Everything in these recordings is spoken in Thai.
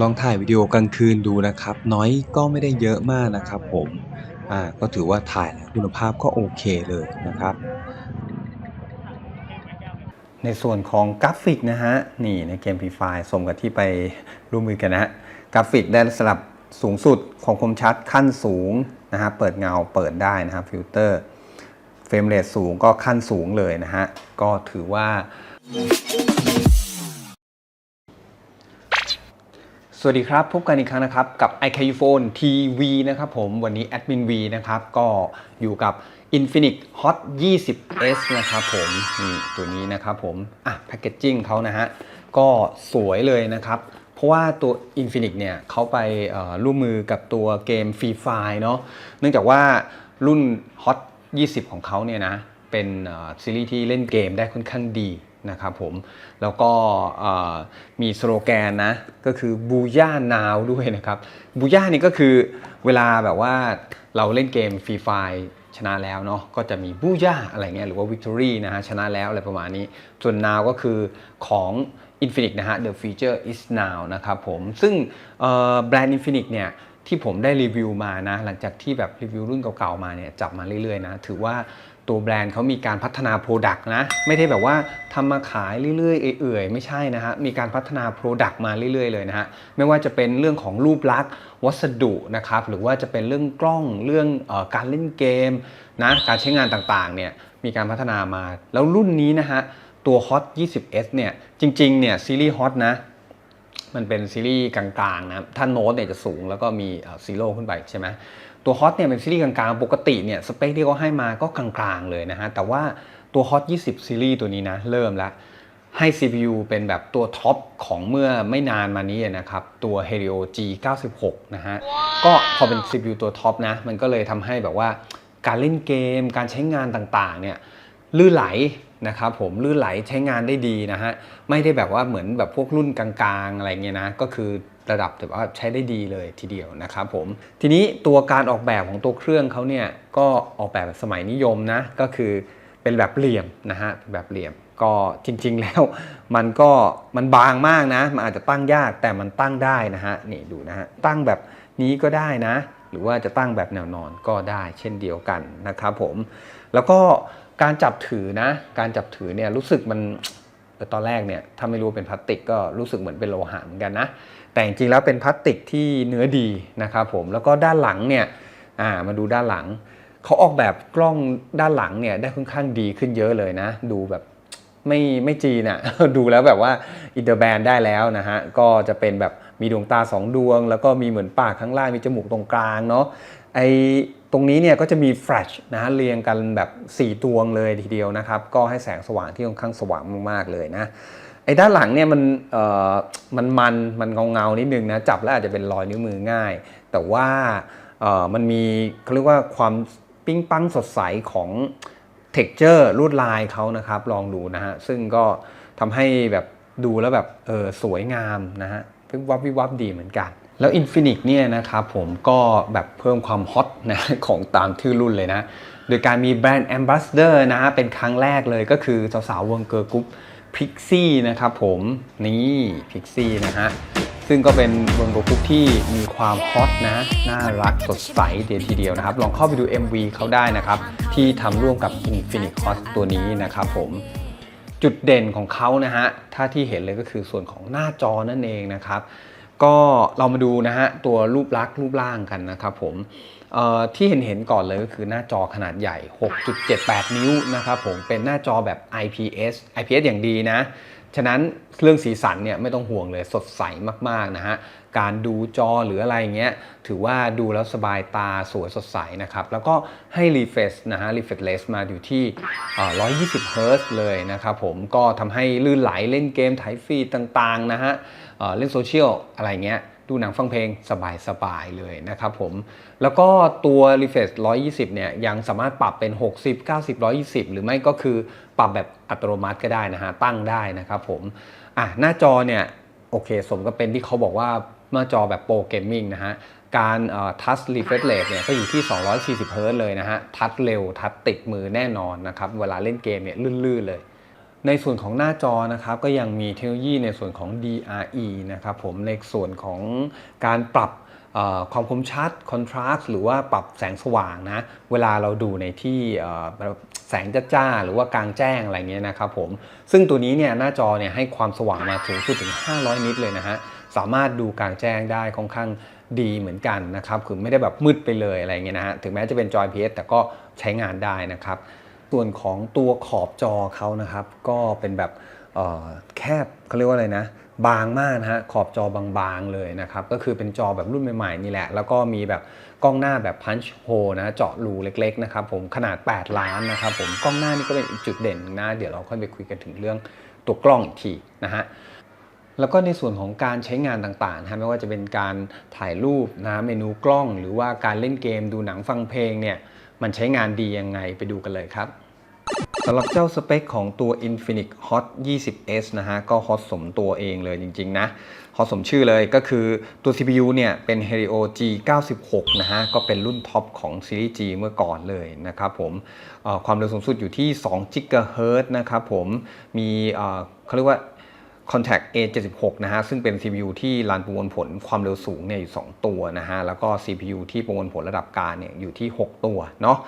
ลองถ่ายวิดีโอกลางคืนดูนะครับ น้อยก็ไม่ได้เยอะมากนะครับผมอ่าก็ถือว่าถ่ายแล้วคุณภาพก็โอเคเลยนะครับ ในส่วนของกราฟิกนะฮะนี่ในเกม p ีไฟสมกับที่ไปร่วมมือกันนะฮะกราฟิกได้สลับสูงสุดของคมชัดขั้นสูงนะฮะเปิดเงาเปิดได้นะครับฟิลเตอร์เฟรมเรทสูงก็ขั้นสูงเลยนะฮะก็ถือว่า สวัสดีครับ พบกันอีกครั้งนะครับ กับ i q Phone TV นะครับผมวันนี้แอดมิน V นะครับ ก็อยู่กับ Infinix Hot 20s นะครับผมนี่ตัวนี้นะครับผม อะแพคเกจจิ้งเขานะฮะ ก็สวยเลยนะครับ เพราะว่าตัว Infinix เนี่ยเขาไปร่วมมือกับตัวเกม Free Fire เนาะเนื่องจากว่ารุ่น Hot 20 ของเขาเนี่ยนะ เป็นซีรีส์ที่เล่นเกมได้ค่อนข้างดี นะครับผม แล้วก็มีสโลแกนนะ ก็คือบูย่านาวด้วยนะครับบูย่านี่ก็คือเวลาแบบว่าเราเล่นเกมฟรีไฟชนะแล้วเนาะก็จะมีบูย่าอะไรเงี้ยหรือว่าวิกตอรี่นะฮะชนะแล้วอะไรประมาณนี้ ส่วน now ก็คือของ Infinix นะฮะ The future is now นะครับผม ซึ่งแบรนด์ Infinix เนี่ย ที่ผมได้รีวิวมานะ หลังจากที่แบบรีวิวรุ่นเก่าๆมาเนี่ยจับมาเรื่อยๆนะ ถือว่าตัวแบรนด์เขามีการพัฒนาโปรดักต์นะ ไม่ได้แบบว่าทำมาขายเรื่อยๆ เอื่อยๆ ไม่ใช่นะฮะ มีการพัฒนาโปรดักต์มาเรื่อยๆ เลยนะฮะ ไม่ว่าจะเป็นเรื่องของรูปลักษณ์วัสดุนะครับ หรือว่าจะเป็นเรื่องกล้อง เรื่องออการเล่นเกมนะ การใช้งานต่างๆ เนี่ย มีการพัฒนามา แล้วรุ่นนี้นะฮะ ตัว Hot 20s เนี่ย จริงๆ เนี่ยซีรีส์ Hot นะ มันเป็นซีรีส์กลางๆนะครับถ้าโน้ตเนี่ยจะสูงแล้วก็มีซีโร่ขึ้นไปใช่ไหมตัวฮอตเนี่ยเป็นซีรีส์กลางๆ ปกติเนี่ยสเปคที่เขาให้มาก็กลางๆเลยนะฮะ แต่ว่าตัวฮอต20 ซีรีส์ตัวนี้นะ เริ่มแล้วให้ CPU เป็นแบบตัวท็อปของเมื่อไม่นานมานี้นะครับ ตัว Helio G96 นะฮะ ก็พอเป็น CPU ตัวท็อปนะ มันก็เลยทำให้แบบว่าการเล่นเกมการใช้งานต่างๆเนี่ยลื่นไหล นะครับผมลื่นไหลใช้งานได้ดีนะฮะไม่ได้แบบว่าเหมือนแบบพวกรุ่นกลางๆ อะไรเงี้ยนะก็คือระดับแบบว่าใช้ได้ดีเลยทีเดียวนะครับผมทีนี้ตัวการออกแบบของตัวเครื่องเขาเนี่ยก็ออกแบบสมัยนิยมนะก็คือเป็นแบบเหลี่ยมนะฮะแบบเหลี่ยมก็จริงๆแล้วมันก็มันบางมากนะ มันอาจจะตั้งยากแต่มันตั้งได้นะฮะนี่ดูนะฮะตั้งแบบนี้ก็ได้นะ หรือว่าจะตั้งแบบแนวนอนก็ได้เช่นเดียวกันนะครับผมแล้วก็ การจับถือนะ การจับถือเนี่ยรู้สึกมันแต่ตอนแรกเนี่ยถ้าไม่รู้เป็นพลาสติกก็รู้สึกเหมือนเป็นโลหะเหมือนกันนะแต่จริงๆแล้วเป็นพลาสติกที่เนื้อดีนะครับผมแล้วก็ด้านหลังเนี่ยอ่ามาดูด้านหลังเขาออกแบบกล้องด้านหลังเนี่ยได้ค่อนข้างดีขึ้นเยอะเลยนะ ดูแบบไม่ไม่จีนอะดูแล้วแบบว่าอินเตอร์แบนได้แล้วนะฮะก็จะเป็นแบบมีดวงตา 2 ดวง แล้วก็มีเหมือนปากข้างล่างมีจมูกตรงกลางเนาะไอ ตรงนี้เนี่ยก็จะมีแฟลชนะฮะเรียงกันแบบ 4 ดวงเลยทีเดียวนะครับ ก็ให้แสงสว่างที่ค่อนข้างสว่างมากๆเลยนะไอ้ด้านหลังเนี่ยมันเอ่อมันมันมันเงาเงานิดนึงนะจับแล้วอาจจะเป็นรอยนิ้วมือง่าย แต่ว่าเอ่อมันมีเขาเรียกว่าความปิ้งปังสดใสของ t e x t อร์ลวดลายเขานะครับ ลองดูนะฮะซึ่งก็ทำให้แบบดูแล้วแบบเออสวยงามนะฮะ วิบวับวิบวับดีเหมือนกัน แล้ว Infinix เนี่ยนะครับผมก็แบบเพิ่มความฮอตนะของตามชื่อรุ่นเลยนะ โดยการมีแบรนด์ Ambassador นะเป็นครั้งแรกเลยก็คือสาวๆวงเกอร์กรุ๊ปพิกซี่นะครับผมนี่พิกซี่นะฮะซึ่งก็เป็นวงโกรุ๊ปที่มีความฮอตนะ น่ารักสดใสเดียวทีเดียวนะครับ ลองเข้าไปดู MV เขาได้นะครับ ที่ทำร่วมกับ Infinix Hot ตัวนี้นะครับผม จุดเด่นของเขานะฮะถ้าที่เห็นเลยก็คือส่วนของหน้าจอนั่นเองนะครับ ก็เรามาดูนะฮะตัวรูปลักษณ์รูปร่างกันนะครับผมที่เห็นเห็นก่อนเลยก็คือหน้าจอขนาดใหญ่ 6.78 นิ้วนะครับผมเป็นหน้าจอแบบ IPS IPS อย่างดีนะ ฉะนั้นเรื่องสีสันเนี่ยไม่ต้องห่วงเลยสดใสมากๆนะฮะการดูจอหรืออะไรเงี้ยถือว่าดูแล้วสบายตาสวยสดใสนะครับ แล้วก็ให้ refresh นะฮะ refresh มาอยู่ที่ 120 Hz เลยนะครับผมก็ทำให้ลื่นไหลเล่นเกมถ่ายฟีดต่างๆนะฮะเเล่นโซเชียลอะไรเงี้ย ดูหนังฟังเพลงสบายๆเลยนะครับผม แล้วก็ตัว refresh 120 เนี่ย ยังสามารถปรับเป็น 60 90 120 หรือไม่ก็คือปรับแบบอัตโนมัติก็ได้นะฮะ ตั้งได้นะครับผม อะ หน้าจอเนี่ย โอเค สมก็เป็นที่เขาบอกว่าหน้าจอแบบโปรเกมมิ่งนะฮะ การทัชรีเฟรชเรทเนี่ยก็อยู่ที่ 240 เฮิร์ตเลยนะฮะ ทัชเร็ว ทัชติดมือแน่นอนนะครับ เวลาเล่นเกมเนี่ยลื่นๆเลย ในส่วนของหน้าจอนะครับก็ยังมีเทคโนโลยีในส่วนของ DRE นะครับผมในส่วนของการปรับความคมชัด contrast หรือว่าปรับแสงสว่างนะ เวลาเราดูในที่แบบแสงจ้าๆหรือว่ากลางแจ้งอะไรเงี้ยนะครับผม ซึ่งตัวนี้เนี่ยหน้าจอเนี่ยให้ความสว่างมาสูงสุดถึง 500 นิตเลยนะฮะ สามารถดูกลางแจ้งได้ค่อนข้างดีเหมือนกันนะครับ คือไม่ได้แบบมืดไปเลยอะไรเงี้ยนะฮะ ถึงแม้จะเป็นจอย PS แต่ก็ใช้งานได้นะครับ ส่วนของตัวขอบจอเขานะครับ ก็เป็นแบบแคบเขาเรียกว่าอะไรนะ บางมากนะฮะขอบจอบางๆเลยนะครับ ก็คือเป็นจอแบบรุ่นใหม่ๆนี่แหละ แล้วก็มีแบบกล้องหน้าแบบ punch hole นะเจาะรูเล็กๆนะครับผมขนาด 8 ล้านนะครับผมกล้องหน้านี่ก็เป็นอีกจุดเด่นนะ เดี๋ยวเราค่อยไปคุยกันถึงเรื่องตัวกล้องอีกทีนะฮะแล้วก็ในส่วนของการใช้งานต่างๆนะฮะไม่ว่าจะเป็นการถ่ายรูปนะเมนูกล้อง หรือว่าการเล่นเกมดูหนังฟังเพลงเนี่ย มันใช้งานดียังไงไปดูกันเลยครับสำหรับเจ้าสเปคของตัว Infinix Hot 20s นะฮะ ก็ฮอตสมตัวเองเลยจริง ๆ นะฮอตสมชื่อเลยก็คือตัว CPU เนี่ยเป็น Helio G96 นะฮะ ก็เป็นรุ่นท็อปของซีรีส์ G เมื่อก่อนเลยนะครับผมความเร็วสูงสุดอยู่ที่ 2 GHz นะครับผมมีเขาเรียกว่า Contact A76 นะฮะซึ่งเป็น CPU ที่รันประมวลผลความเร็วสูงเนี่ยอยู่ 2 ตัวนะฮะแล้วก็ CPU ที่ประมวลผลระดับกลางเนี่ยอยู่ที่ 6 ตัวเนาะ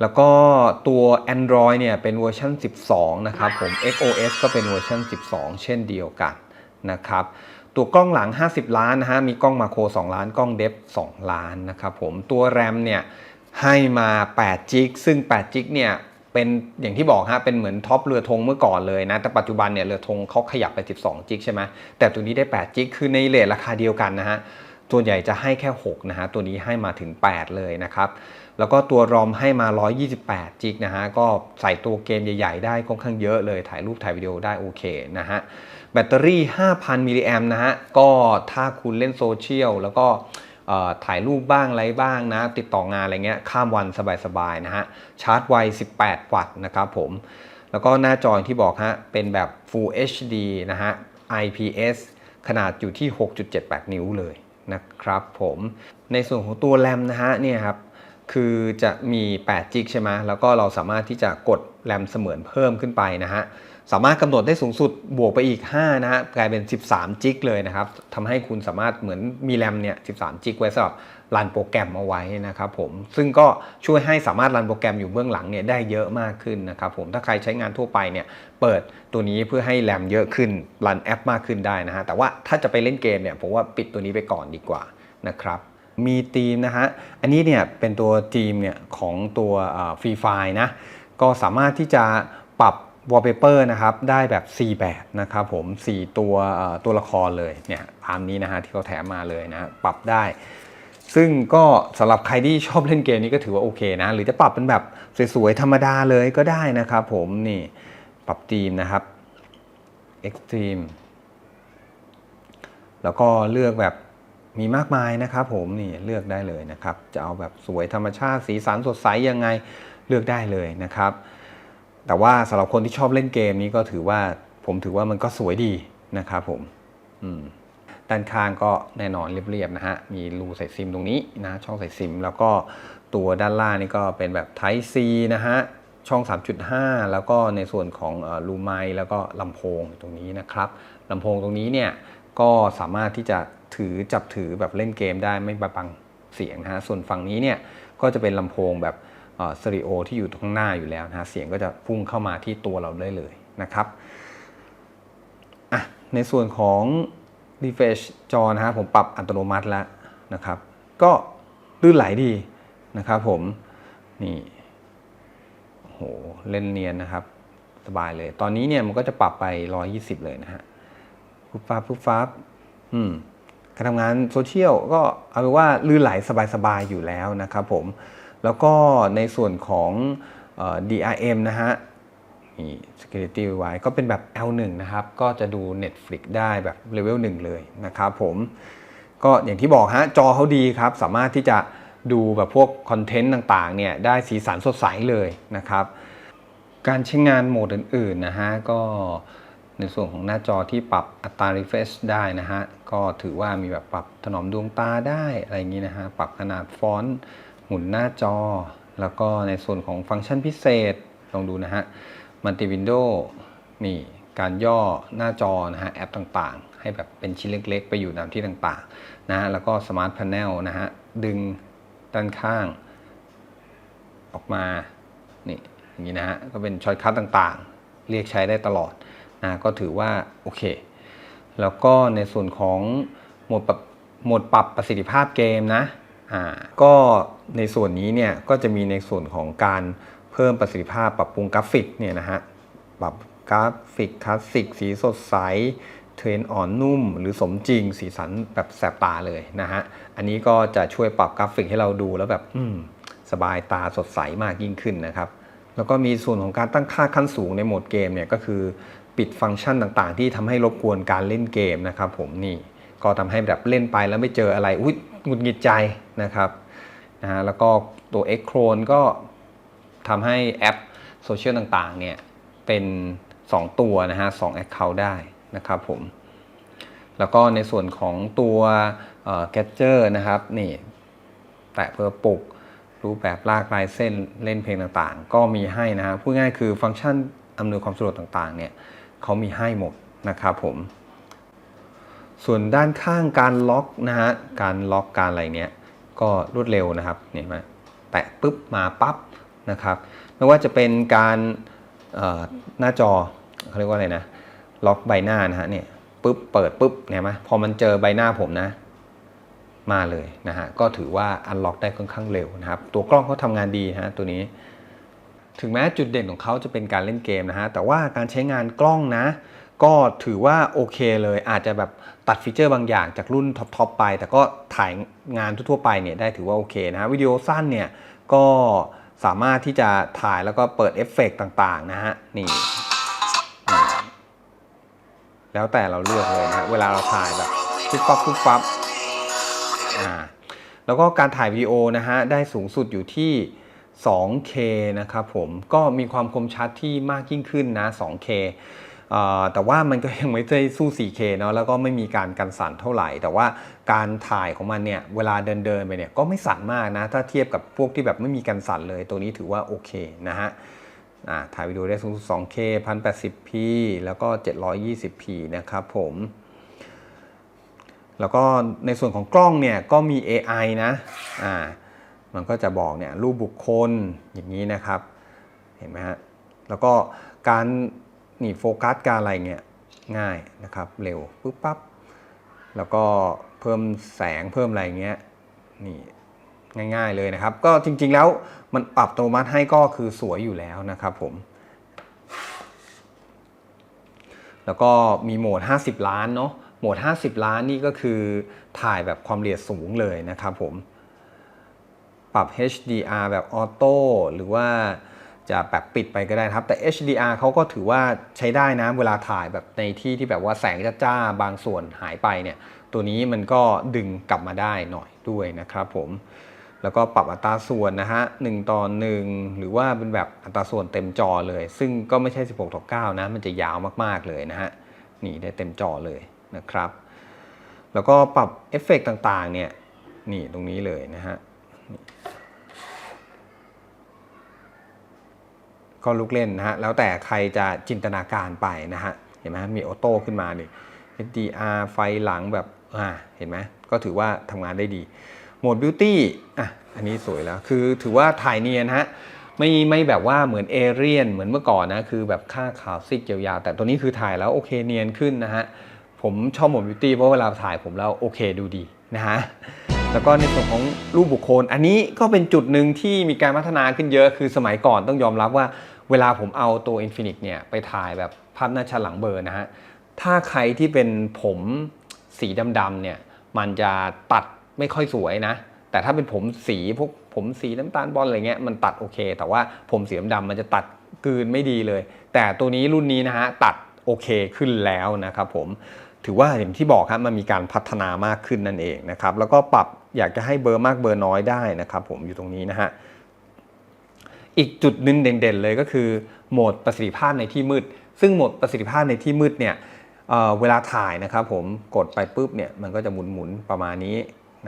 แล้วก็ตัว Android เนี่ยเป็นเวอร์ชัน12 นะครับผม XOS ก็เป็นเวอร์ชัน12 เช่นเดียวกันนะครับตัวกล้องหลัง 50 ล้านนะฮะมีกล้องมาโคร 2 ล้านกล้องเดฟ2ล้านนะครับผมตัว RAM เนี่ยให้มา8 g b ซึ่ง8 g b เนี่ย เป็นอย่างที่บอกฮะเป็นเหมือนท็อปเรือธงเมื่อก่อนเลยนะ แต่ปัจจุบันเนี่ยเรือธงเขาขยับไป 12 จิกใช่ไหมแต่ตัวนี้ได้ 8 จิกคือในเลทราคาเดียวกันนะฮะส่วนใหญ่จะให้แค่ 6 นะฮะ ตัวนี้ให้มาถึง 8 เลยนะครับ แล้วก็ตัวรอมให้มา 128 จิกนะฮะ ก็ใส่ตัวเกมใหญ่ ๆ ได้ค่อนข้างเยอะเลย ถ่ายรูปถ่ายวิดีโอได้โอเคนะฮะ แบตเตอรี่ 5,000 มิลลิแอมนะฮะ ก็ถ้าคุณเล่นโซเชียลแล้วก็ ถ่ายรูปบ้างอะไรบ้างนะ ติดต่องานอะไรเงี้ยข้ามวันสบายๆนะฮะชาร์จไว 18 วัตต์นะครับผมแล้วก็หน้าจออย่างที่บอกฮะเป็นแบบ Full HD นะฮะ IPS ขนาดอยู่ที่ 6.78 นิ้วเลยนะครับผมในส่วนของตัวแรมนะฮะเนี่ยครับคือจะมี8จิกใช่ไหมแล้วก็เราสามารถที่จะกดแรมเสมือนเพิ่มขึ้นไปนะฮะ สามารถกำหนดได้สูงสุดบวกไปอีก 5 นะฮะกลายเป็น 13 จิกเลยนะครับทำให้คุณสามารถเหมือนมีแรมเนี่ย 13 จิกไว้สำหรับรันโปรแกรมเอาไว้นะครับผมซึ่งก็ช่วยให้สามารถรันโปรแกรมอยู่เบื้องหลังเนี่ยได้เยอะมากขึ้นนะครับผมถ้าใครใช้งานทั่วไปเนี่ยเปิดตัวนี้เพื่อให้แรมเยอะขึ้นรันแอปมากขึ้นได้นะฮะแต่ว่าถ้าจะไปเล่นเกมเนี่ยผมว่าปิดตัวนี้ไปก่อนดีกว่านะครับมีธีมนะฮะอันนี้เนี่ยเป็นตัวธีมเนี่ยของตัวฟรีไฟนะก็สามารถที่จะปรับ wallpaper นะครับได้แบบ 4 แบบนะครับผม 4 ตัวตัวละครเลยเนี่ยตามนี้นะฮะที่เขาแถมมาเลยนะปรับได้ ซึ่งก็สำหรับใครที่ชอบเล่นเกมนี้ก็ถือว่าโอเคนะ หรือจะปรับเป็นแบบสวยๆ ธรรมดาเลยก็ได้นะครับผมนี่ปรับธีมนะครับ extreme แล้วก็เลือกแบบมีมากมายนะครับผมนี่เลือกได้เลยนะครับ จะเอาแบบสวยธรรมชาติสีสันสดใสยังไงเลือกได้เลยนะครับ แต่ว่าสำหรับคนที่ชอบเล่นเกมนี้ก็ถือว่าผมถือว่ามันก็สวยดีนะครับผมมด้านข้างก็แน่นอนเรียบๆนะฮะ มีรูใส่ซิมตรงนี้นะ ช่องใส่ซิม แล้วก็ตัวด้านล่างนี่ก็เป็นแบบ Type C นะฮะ ช่อง 3.5 แล้วก็ในส่วนของรูไมค์แล้วก็ลำโพงตรงนี้นะครับลำโพงตรงนี้เนี่ยก็สามารถที่จะถือจับถือแบบเล่นเกมได้ไม่บังเสียงนะฮะ ส่วนฝั่งนี้เนี่ยก็จะเป็นลำโพงแบบ สเตอริโอที่อยู่ข้างหน้าอยู่แล้วนะเสียงก็จะพุ่งเข้ามาที่ตัวเราได้เลยนะครับอะในส่วนของ refresh จอนะฮะผมปรับอัตโนมัติแล้วนะครับ ก็ลื่นไหลดีนะครับผมนี่โหเล่นเนียนนะครับ สบายเลย ตอนนี้เนี่ยมันก็จะปรับไป 120 เลยนะฮะปุ๊บฟ้าบปุ๊บฟ้าบอืมการทำงานโซเชียลก็เอาเป็นว่าลื่นไหลสบายๆอยู่แล้วนะครับผม แล้วก็ในส่วนของออ DRM นะฮะนี่ Security ไว้ก็เป็นแบบ L1 นะครับ ก็จะดู Netflix ได้แบบเลเวล1เลยนะครับผม ก็อย่างที่บอกฮะ จอเขาดีครับ สามารถที่จะดูแบบพวกคอนเทนต์ต่างๆเนี่ยได้สีสันสดใสเลยนะครับ การใช้งานโหมดอื่นๆนะฮะ ก็ในส่วนของหน้าจอที่ปรับอัตรา refresh ได้นะฮะ ก็ถือว่ามีแบบปรับถนอมดวงตาได้อะไรอย่างนี้นะฮะ ปรับขนาดฟอนต์ มุนหน้าจอ แล้วก็ในส่วนของฟังก์ชันพิเศษ ลองดูนะฮะมัลติวินโดวนี่การย่อหน้าจอนะฮะแอปต่างๆ ให้แบบเป็นชิ้นเล็ก ๆ ไปอยู่ตามที่ต่างๆนะฮะแล้วก็สมาร์ทพา n เนลนะฮะดึงด้านข้าง ออกมานี่อย่างนี้นะฮะก็เป็นช็อตคัทต่างๆ เรียกใช้ได้ตลอดนะก็ถือว่าโอเค แล้วก็ในส่วนของโหมดปรับโหมดปรับประสิทธิภาพเกมนะ ก็ในส่วนนี้เนี่ยก็จะมีในส่วนของการเพิ่มประสิทธิภาพปรับปรุงกราฟิกเนี่ยนะฮะปรับกราฟิกคลาสสิกสีสดใสเทรนอ่อนนุ่ม หรือสมจริง สีสันแบบแสบตาเลยนะฮะอันนี้ก็จะช่วยปรับกราฟิกให้เราดูแล้วแบบอืมสบายตาสดใสมากยิ่งขึ้นนะครับ แล้วก็มีส่วนของการตั้งค่าขั้นสูงในโหมดเกมเนี่ยก็คือปิดฟังก์ชันต่างๆ ที่ทำให้รบกวนการเล่นเกมนะครับผมนี่ก็ทำให้แบบเล่นไปแล้วไม่เจออะไรอุ้ย หงุดหงิดใจนะครับนะฮะแล้วก็ตัว X Chrome ก็ทำให้แอปโซเชียลต่างๆเนี่ยเป็น 2 ตัวนะฮะ2 Account ได้นะครับผมแล้วก็ในส่วนของตัวแกจเจอร์นะครับนี่แตะเพื่อปลุกรูปแบบลากลายเส้นเล่นเพลงต่างๆ ก็มีให้นะฮะพูดง่ายคือฟังก์ชันอำนวยความสะดวกต่างๆเนี่ยเขามีให้หมดนะครับผม ส่วนด้านข้างการล็อกนะฮะการล็อกการอะไรเนี้ยก็รวดเร็วนะครับเนี่ยมาแตะปุ๊บมาปั๊บนะครับไม่ว่าจะเป็นการหน้าจอเขาเรียกว่าอะไรนะล็อกใบหน้านะฮะเนี่ยปุ๊บเปิดปุ๊บเนี่ยไหมพอมันเจอใบหน้าผมนะ มาเลยนะฮะก็ถือว่าอันล็อกได้ค่อนข้างเร็วนะครับตัวกล้องเขาทำงานดีนะฮะตัวนี้ ถึงแม้จุดเด่นของเขาจะเป็นการเล่นเกมนะฮะแต่ว่าการใช้งานกล้องนะ ก็ถือว่าโอเคเลยอาจจะแบบตัดฟีเจอร์บางอย่างจากรุ่นท็อปๆไป แต่ก็ถ่ายงานทั่วๆไปเนี่ยได้ถือว่าโอเคนะฮะวิดีโอสั้นเนี่ยก็สามารถที่จะถ่ายแล้วก็เปิดเอฟเฟกต์ต่างๆนะฮะนี่แล้วแต่เราเลือกเลยนะฮะเวลาเราถ่ายแบบปุ๊บปั๊บปุ๊บปั๊บอ่าแล้วก็การถ่ายวิดีโอนะฮะได้สูงสุดอยู่ที่ 2K นะครับผมก็มีความคมชัดที่มากยิ่งขึ้นนะ 2K แต่ว่ามันก็ยังไม่ได้สู้ 4K เนาะแล้วก็ไม่มีการกันสั่นเท่าไหร่ แต่ว่าการถ่ายของมันเนี่ยเวลาเดินเดินๆไปเนี่ยก็ไม่สั่นมากนะ ถ้าเทียบกับพวกที่แบบไม่มีกันสั่นเลย ตัวนี้ถือว่าโอเคนะฮะถ่ายวิดีโอได้สูงสุด 2K 1080p แล้วก็ 720p นะครับผมแล้วก็ในส่วนของกล้องเนี่ยก็มี AI นะ อ่า มันก็จะบอกเนี่ยรูปบุคคลอย่างนี้นะครับ เห็นไหมฮะ แล้วก็การ นี่โฟกัสการอะไรเงี้ยง่ายนะครับ เร็วปุ๊บปั๊บแล้วก็เพิ่มแสงเพิ่มอะไรเงี้ยนี่ง่ายๆเลยนะครับ ก็จริงๆแล้วมันปรับอัตโนมัติให้ก็คือสวยอยู่แล้วนะครับผม แล้วก็มีโหมด 50 ล้านเนาะโหมด 50 ล้านนี่ก็คือถ่ายแบบความละเอียดสูงเลยนะครับผม ปรับ HDR แบบออโต้หรือว่า จะแบบปิดไปก็ได้ครับ แต่ HDR เขาก็ถือว่าใช้ได้นะเวลาถ่ายแบบในที่ที่แบบว่าแสงจ้าๆบางส่วนหายไปเนี่ย ตัวนี้มันก็ดึงกลับมาได้หน่อยด้วยนะครับผมแล้วก็ปรับอัตราส่วนนะฮะ1ต่อ1 หรือว่าเป็นแบบอัตราส่วนเต็มจอเลย ซึ่งก็ไม่ใช่ 16ต่อ9นะ มันจะยาวมากๆเลยนะฮะ นี่ได้เต็มจอเลยนะครับ แล้วก็ปรับเอฟเฟกต์ต่างๆเนี่ย นี่ตรงนี้เลยนะฮะ ก็ลุกเล่นนะฮะแล้วแต่ใครจะจินตนาการไปนะฮะเห็นไหมมีออโต้ขึ้นมาดิ HDR ไฟหลังแบบอ่าเห็นไหมก็ถือว่าทำงานได้ดีโหมดบิวตี้อะอันนี้สวยแล้วคือถือว่าถ่ายเนียนฮะไม่ไม่แบบว่าเหมือนเอเรียนเหมือนเมื่อก่อนนะคือแบบค่าขาวซิกยาวๆแต่ตัวนี้คือถ่ายแล้วโอเคเนียนขึ้นนะฮะผมชอบโหมดบิวตี้เพราะเวลาถ่ายผมแล้วโอเคดูดีนะฮะ แล้วก็ในส่วนของรูปบุคคล อันนี้ก็เป็นจุดหนึ่งที่มีการพัฒนาขึ้นเยอะคือสมัยก่อนต้องยอมรับว่า เวลาผมเอาตัว Infinix เนี่ยไปถ่ายแบบภาพหน้าชัดหลังเบอร์นะฮะถ้าใครที่เป็นผมสีดำๆเนี่ยมันจะตัดไม่ค่อยสวยนะ แต่ถ้าเป็นผมสีพวกผมสีน้ำตาลบอลอะไรเงี้ยมันตัดโอเค แต่ว่าผมสีดำๆมันจะตัดกืนไม่ดีเลย แต่ตัวนี้รุ่นนี้นะฮะตัดโอเคขึ้นแล้วนะครับผมถือว่าอย่างที่บอกครับมันมีการพัฒนามากขึ้นนั่นเองนะครับแล้วก็ปรับ อยากจะให้เบอร์มากเบอร์น้อยได้นะครับผมอยู่ตรงนี้นะฮะอีกจุดหนึ่งเด่นๆเลยก็คือโหมดประสิทธิภาพในที่มืด ซึ่งโหมดประสิทธิภาพในที่มืดเนี่ยเเวลาถ่ายนะครับผมกดไปปุ๊บเนี่ยมันก็จะหมุนๆประมาณนี้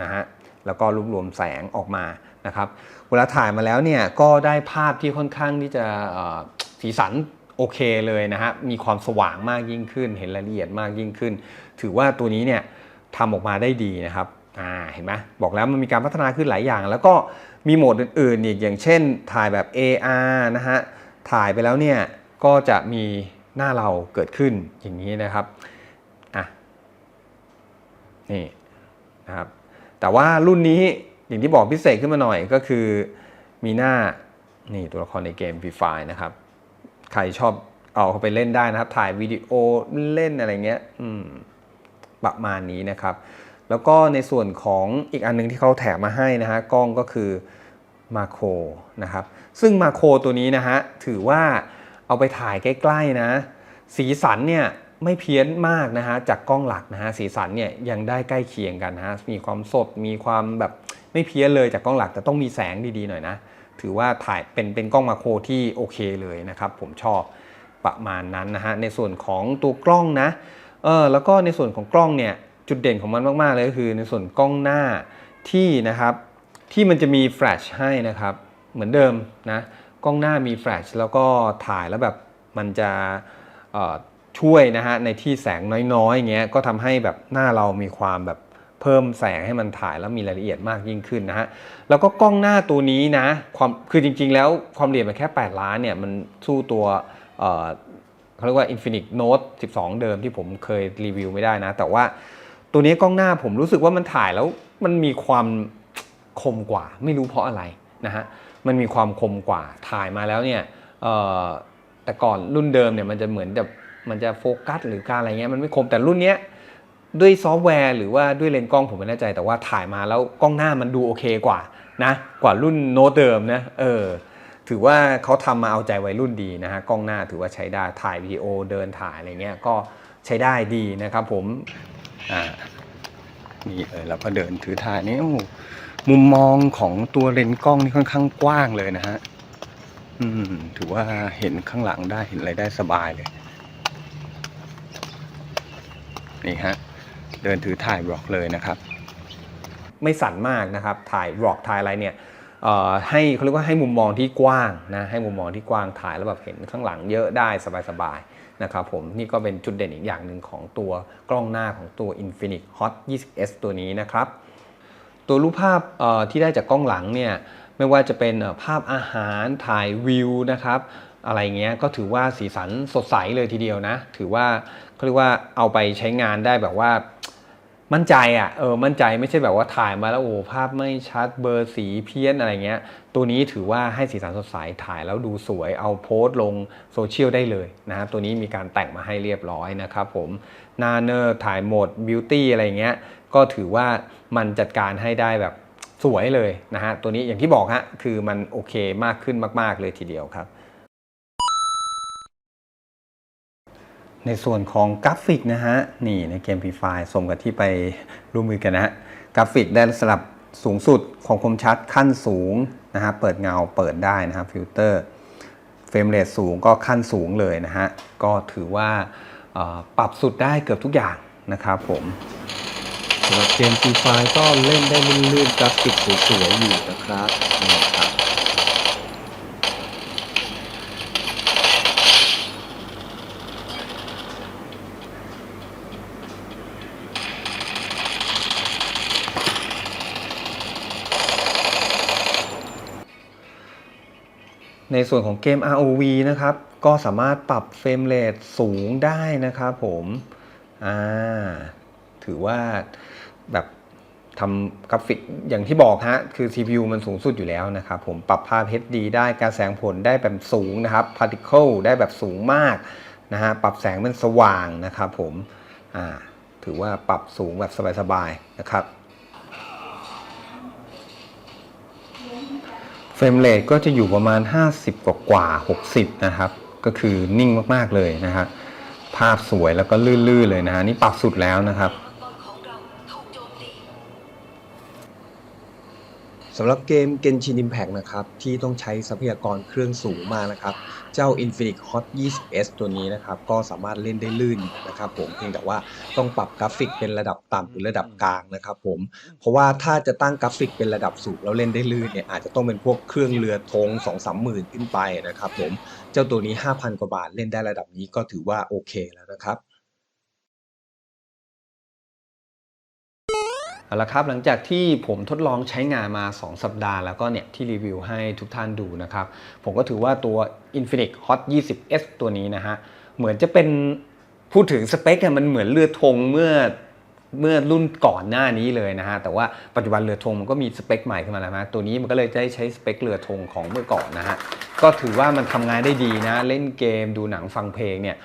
นะฮะแล้วก็รวบรวมแสงออกมานะครับเวลาถ่ายมาแล้วเนี่ยก็ได้ภาพที่ค่อนข้างที่จะสีสันโอเคเลยนะฮะมีความสว่างมากยิ่งขึ้น เห็นรายละเอียดมากยิ่งขึ้น ถือว่าตัวนี้เนี่ยทำออกมาได้ดีนะครับ อ่าเห็นไหมบอกแล้วมันมีการพัฒนาขึ้นหลายอย่าง แล้วก็มีโหมดอื่นๆอีกอย่างเช่น ถ่ายแบบ AR นะฮะถ่ายไปแล้วเนี่ยก็จะมีหน้าเราเกิดขึ้นอย่างนี้นะครับอะนี่นะครับแต่ว่ารุ่นนี้อย่างที่บอกพิเศษขึ้นมาหน่อยก็คือมีหน้านี่ตัวละครในเกม Free Fire นะครับ ใครชอบเอาเข้าไปเล่นได้นะครับ ถ่ายวิดีโอเล่นอะไรเงี้ยอืมประมาณนี้นะครับ แล้วก็ในส่วนของอีกอันหนึงที่เขาแถมมาให้นะฮะกล้องก็คือมาโครนะครับซึ่งมาโครตัวนี้นะฮะถือว่าเอาไปถ่ายใกล้ๆนะ สีสันเนี่ยไม่เพี้ยนมากนะฮะจากกล้องหลักนะฮะสีสันเนี่ยยังได้ใกล้เคียงกันนะฮะมีความสดมีความแบบไม่เพี้ยนเลยจากกล้องหลักแต่ต้องมีแสงดีๆหน่อยนะ ถือว่าถ่ายเป็นเป็นกล้องมาโครที่โอเคเลยนะครับ ผมชอบประมาณนั้นนะฮะในส่วนของตัวกล้องนะเออแล้วก็ในส่วนของกล้องเนี่ย จุดเด่นของมันมาก ๆ เลยก็คือในส่วนกล้องหน้าที่นะครับที่มันจะมีแฟลชให้นะครับเหมือนเดิมนะกล้องหน้ามีแฟลชแล้วก็ถ่ายแล้วแบบมันจะช่วยนะฮะในที่แสงน้อยๆอย่างเงี้ยก็ทำให้แบบหน้าเรามีความแบบเพิ่มแสงให้มันถ่ายแล้วมีรายละเอียดมากยิ่งขึ้นนะฮะแล้วก็กล้องหน้าตัวนี้นะความคือจริง ๆ แล้วความละเอียดมันแค่ 8 ล้านเนี่ยมันสู้ตัวเอ่อเขาเรียกว่า Infinix Note 12 เดิมที่ผมเคยรีวิวไม่ได้นะ แต่ว่า ตัวนี้กล้องหน้าผมรู้สึกว่ามันถ่ายแล้วมันมีความคมกว่า ไม่รู้เพราะอะไรนะฮะมันมีความคมกว่าถ่ายมาแล้วเนี่ยแต่ก่อนรุ่นเดิมเนี่ยมันจะเหมือนแบบมันจะโฟกัสหรือการอะไรเงี้ยมันไม่คมแต่รุ่นเนี้ยด้วยซอฟต์แวร์ หรือว่าด้วยเลนส์กล้องผมไม่แน่ใจ แต่ว่าถ่ายมาแล้วกล้องหน้ามันดูโอเคกว่านะกว่ารุ่นโน้ตเดิมนะเออถือว่าเขาทำมาเอาใจวัยรุ่นดีนะฮะกล้องหน้าถือว่าใช้ได้ถ่ายวิดีโอเดินถ่ายอะไรเงี้ยก็ใช้ได้ดีนะครับผม อ่านี่เลยเราก็เดินถือถ่ายนี่มุมมองของตัวเลนส์กล้องนี่ค่อนข้างกว้างเลยนะฮะอืมถือว่าเห็นข้างหลังได้เห็นอะไรได้สบายเลย นี่ฮะเดินถือถ่ายบล็อกเลยนะครับ ไม่สั่นมากนะครับ ถ่ายบล็อกถ่ายอะไรเนี่ยให้เขาเรียกว่าให้มุมมองที่กว้างนะให้มุมมองที่กว้างถ่ายแล้วแบบเห็นข้างหลังเยอะได้สบายๆ นะครับผมนี่ก็เป็นจุดเด่นอีกอย่างหนึ่งของตัวกล้องหน้าของตัว Infinix Hot 20s ตัวนี้นะครับ ตัวรูปภาพที่ได้จากกล้องหลังเนี่ยไม่ว่าจะเป็นภาพอาหารถ่ายวิวนะครับอะไรเงี้ยก็ถือว่าสีสันสดใสเลยทีเดียวนะ ถือว่าเขาเรียกว่าเอาไปใช้งานได้แบบว่า มั่นใจอะเออมั่นใจไม่ใช่แบบว่าถ่ายมาแล้วโอ้ภาพไม่ชัดเบอร์สีเพี้ยนอะไรเงี้ย ตัวนี้ถือว่าให้สีสันสดใสถ่ายแล้วดูสวยเอาโพสต์ลงโซเชียลได้เลยนะฮะตัวนี้มีการแต่งมาให้เรียบร้อยนะครับผมหน้าเนอร์ถ่ายโหมดบิวตี้อะไรเงี้ยก็ถือว่ามันจัดการให้ได้แบบสวยเลยนะฮะตัวนี้อย่างที่บอกฮะคือมันโอเคมากขึ้นมาก ๆเลยทีเดียวครับ ในส่วนของกราฟิกนะฮะ นี่ในเกม p ีไฟสมกับที่ไปร่วมมือกันนะฮะ กราฟิกได้สลับสูงสุดของคมชัดขั้นสูงนะฮะ เปิดเงาเปิดได้นะครับฟิลเตอร์เฟรมเรทสูงก็ขั้นสูงเลยนะฮะ ก็ถือว่าปรับสุดได้เกือบทุกอย่างนะครับผมสำหรับเกมฟรีไฟก็เล่นได้ลื่นๆกราฟิกสวยๆอยู่นะครับนี่ครับ ในส่วนของเกม ROV นะครับ ก็สามารถปรับเฟรมเรทสูงได้นะครับผมอ่าถือว่าแบบทำกราฟิกอย่างที่บอกฮะ คือ CPU มันสูงสุดอยู่แล้วนะครับ ผมปรับภาพ HD ได้การแสงผลได้แบบสูงนะครับ Particle ได้แบบสูงมากนะฮะปรับแสงเป็นสว่างนะครับผมอ่าถือว่าปรับสูงแบบสบายๆนะครับ เฟ รมเรทก็จะอยู่ประมาณ 50 กว่ากว่า 60 นะครับ ก็คือนิ่งมากๆเลยนะฮะภาพสวยแล้วก็ลื่นๆเลยนะฮะนี่ปรับสุดแล้วนะครับสำหรับเกม Genshin Impact นะครับที่ต้องใช้ทรัพยากรเครื่องสูงมากนะครับ เจ้า Infinix Hot 20S ตัวนี้นะครับ ก็สามารถเล่นได้ลื่นนะครับผมเพียงแต่ว่าต้องปรับกราฟิกเป็นระดับต่ำหรือระดับกลางนะครับผมเพราะว่าถ้าจะตั้งกราฟิกเป็นระดับสูงแล้วเล่นได้ลื่นเนี่ยอาจจะต้องเป็นพวกเครื่องเรือธง2 3หมื่นขึ้นไปนะครับผมเจ้าตัวนี้ 5,000 กว่าบาทเล่นได้ระดับนี้ก็ถือว่าโอเคแล้วนะครับ เอาละครับหลังจากที่ผมทดลองใช้งานมา 2 สัปดาห์แล้วก็เนี่ยที่รีวิวให้ทุกท่านดูนะครับ ผมก็ถือว่าตัว Infinix Hot 20S ตัวนี้นะฮะ เหมือนจะเป็นพูดถึงสเปคมันเหมือนเรือธงเมื่อเมื่อรุ่นก่อนหน้านี้เลยนะฮะ แต่ว่าปัจจุบันเรือธงมันก็มีสเปคใหม่ขึ้นมาแล้วนะตัวนี้มันก็เลยได้ใช้สเปคเรือธงของเมื่อก่อนนะฮะ ก็ถือว่ามันทำงานได้ดีนะ เล่นเกมดูหนังฟังเพลงเนี่ย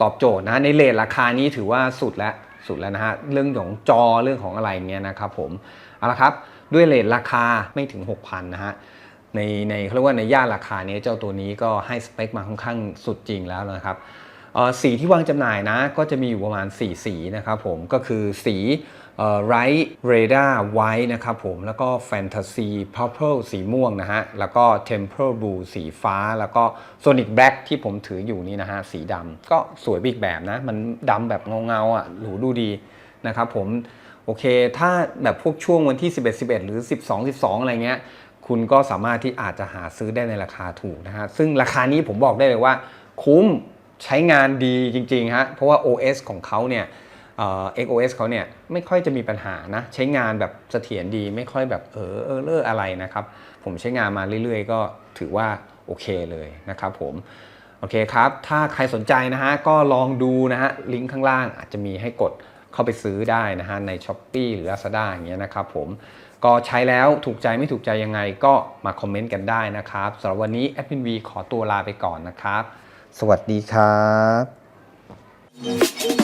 ตอบโจทย์นะในเลทราคานี้ถือว่าสุดแล้ว สุดแล้วนะฮะ เรื่องของจอเรื่องของอะไรเงี้ยนะครับผม เอาละครับ ด้วยเลทราคาไม่ถึง 6,000 นะฮะ ในในเขาเรียกว่าในย่านราคานี้เจ้าตัวนี้ก็ให้สเปคมาค่อนข้างสุดจริงแล้วนะครับสีที่วางจำหน่ายนะก็จะมีอยู่ประมาณ 4 สีนะครับผมก็คือสี ไรท์เรดาร์ไวท์นะครับผมแล้วก็แฟนตาซีพ u ร์เพลสีม่วงนะฮะ แล้วก็เทมเพลบลูสีฟ้า แล้วก็โซนิกแบล็กที่ผมถืออยู่นี่นะฮะ สีดำก็สวยไปอีกแบบนะ มันดำแบบเงาๆอะหรูดูดีนะครับผม โอเค ถ้าแบบพวกช่วงวันที่ 11 11 หรือ 12 12 อะไรเงี้ย คุณก็สามารถที่อาจจะหาซื้อได้ในราคาถูกนะฮะ ซึ่งราคานี้ผมบอกได้เลยว่า คุ้มใช้งานดีจริงๆฮะเพราะว่า OS ของเขาเนี่ย เอ่อ XOS เขาเนี่ยไม่ค่อยจะมีปัญหานะ ใช้งานแบบเสถียรดีไม่ค่อยแบบเออเออเลออะไรนะครับ ผมใช้งานมาเรื่อยๆ ก็ถือว่าโอเคเลยนะครับผมโอเคครับ ถ้าใครสนใจนะฮะก็ลองดูนะฮะลิงก์ข้างล่างอาจจะมีให้กดเข้าไปซื้อได้นะฮะใน s h อ p e e หรือ Lazada อย่างเงี้ยนะครับผมก็ใช้แล้วถูกใจไม่ถูกใจยังไงก็มาคอมเมนต์กันได้นะครับสำหรับวันนี้แอดมินวีขอตัวลาไปก่อนนะครับ สวัสดีครับ